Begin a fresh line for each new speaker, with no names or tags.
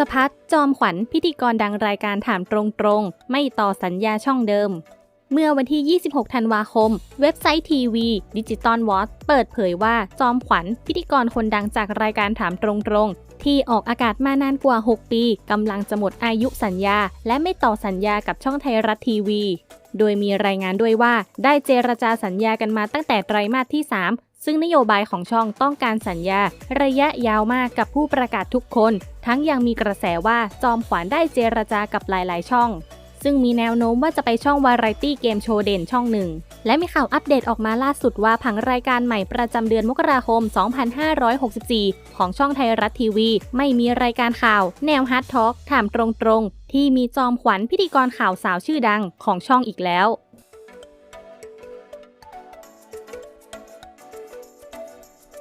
สพัฒจอมขวัญพิธีกรดังรายการถามตรงๆ ไม่ต่อสัญญาช่องเดิม เมื่อวันที่ 26 ธันวาคม เว็บไซต์ทีวีดิจิตอลวอตเปิดเผยว่าจอมขวัญพิธีกรคนดังจากรายการถามตรงๆ ที่ออกอากาศมานานกว่า 6 ปีกำลังจะหมดอายุสัญญา และไม่ต่อสัญญากับช่องไทยรัฐทีวี โดยมีรายงานด้วยว่า ได้เจรจาสัญญากันมาตั้งแต่ไตรมาสที่ 3ซึ่งนโยบายของช่องต้องการสัญญา ระยะยาวมากกับผู้ประกาศทุกคน ทั้งยังมีกระแสว่าจอมขวัญได้เจรจากับหลาย ๆ ช่อง ซึ่งมีแนวโน้มว่าจะไปช่องวาไรตี้เกมโชว์เด่นช่องหนึ่ง และมีข่าวอัปเดตออกมาล่าสุดว่าผังรายการใหม่ประจำเดือนมกราคม 2564 ของช่องไทยรัฐทีวี ไม่มีรายการข่าว แนวฮาร์ดทอล์กถามตรง ๆ ที่มีจอมขวัญพิธีกรข่าวสาวชื่อดังของช่องอีกแล้ว